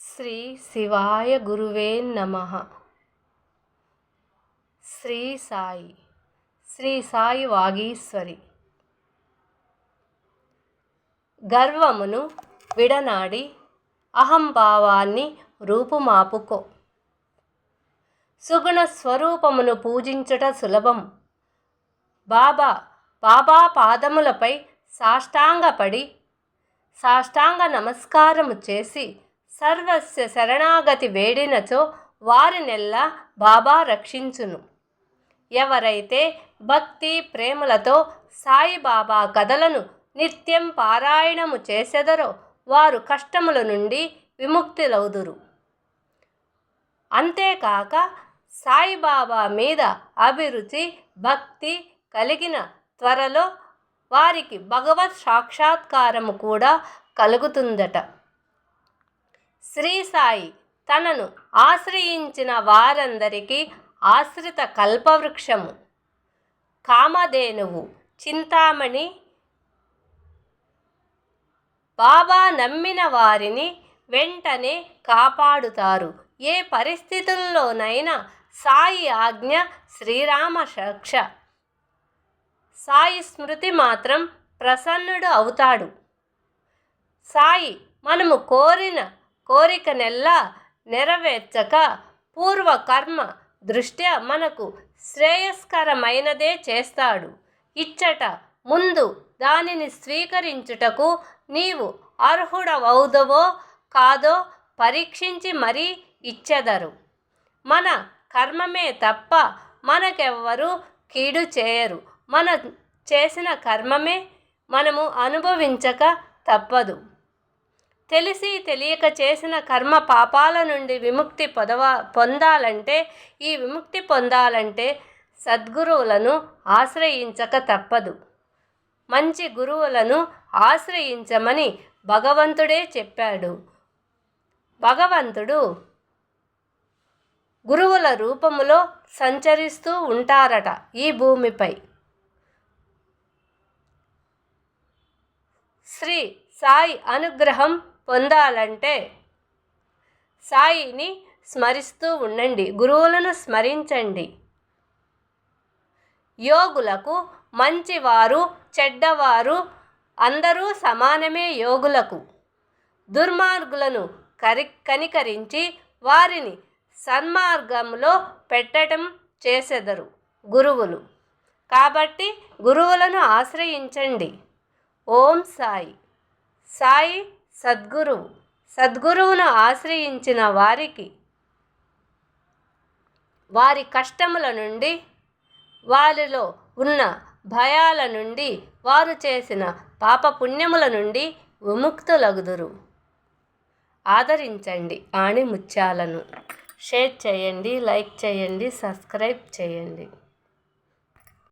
శ్రీ శివాయ గురువే నమ. శ్రీ సాయి శ్రీ సాయి వాగీశ్వరి. గర్వమును విడనాడి అహంభావాన్ని రూపుమాపుకో. సుగుణ స్వరూపమును పూజించుట సులభం. బాబా బాబా పాదములపై సాష్టాంగపడి సాష్టాంగ నమస్కారము చేసి సర్వస్య శరణాగతి వేడినచో వారినెల్లా బాబా రక్షించును. ఎవరైతే భక్తి ప్రేమలతో సాయిబాబా కథలను నిత్యం పారాయణము చేసెదరో వారు కష్టముల నుండి విముక్తులవుదురు అంతేకాక సాయిబాబా మీద అభిరుచి భక్తి కలిగిన త్వరలో వారికి భగవత్ సాక్షాత్కారము కూడా కలుగుతుందట. శ్రీ సాయి తనను ఆశ్రయించిన వారందరికీ ఆశ్రిత కల్పవృక్షము. కామధేనువు చింతామణి బాబా నమ్మిన వారిని వెంటనే కాపాడుతారు. ఏ పరిస్థితుల్లోనైనా సాయి ఆజ్ఞ శ్రీరామ శక్ష సాయి స్మృతి మాత్రం ప్రసన్నుడు అవుతాడు. సాయి మనము కోరిన కోరికనెల్లా నెరవేర్చక పూర్వకర్మ దృష్ట్యా మనకు శ్రేయస్కరమైనదే చేస్తాడు. ఇచ్చట ముందు దానిని స్వీకరించుటకు నీవు అర్హుడవౌదవో కాదో పరీక్షించి మరీ ఇచ్చెదరు. మన కర్మమే తప్ప మనకెవ్వరూ కీడు చేయరు. మన చేసిన కర్మమే మనము అనుభవించక తప్పదు. తెలిసి తెలియక చేసిన కర్మ పాపాల నుండి విముక్తి పొదవ పొందాలంటే ఈ విముక్తి పొందాలంటే సద్గురువులను ఆశ్రయించక తప్పదు. మంచి గురువులను ఆశ్రయించమని భగవంతుడే చెప్పాడు. భగవంతుడు గురువుల రూపములో సంచరిస్తూ ఉంటారట ఈ భూమిపై. శ్రీ సాయి అనుగ్రహం పొందాలంటే సాయిని స్మరిస్తూ ఉండండి గురువులను స్మరించండి. యోగులకు మంచివారు చెడ్డవారు అందరూ సమానమే యోగులకు. దుర్మార్గులను కరి కనికరించి వారిని సన్మార్గంలో పెట్టడం చేసెదరు గురువులు. కాబట్టి గురువులను ఆశ్రయించండి. ఓం సాయి. సాయి సద్గురువు సద్గురువును ఆశ్రయించిన వారికి వారి కష్టముల నుండి వారిలో ఉన్న భయాల నుండి వారు చేసిన పాపపుణ్యముల నుండి విముక్తులగుదురు. ఆదరించండి ఆణిముత్యాలను. షేర్ చేయండి లైక్ చేయండి సబ్స్క్రైబ్ చేయండి.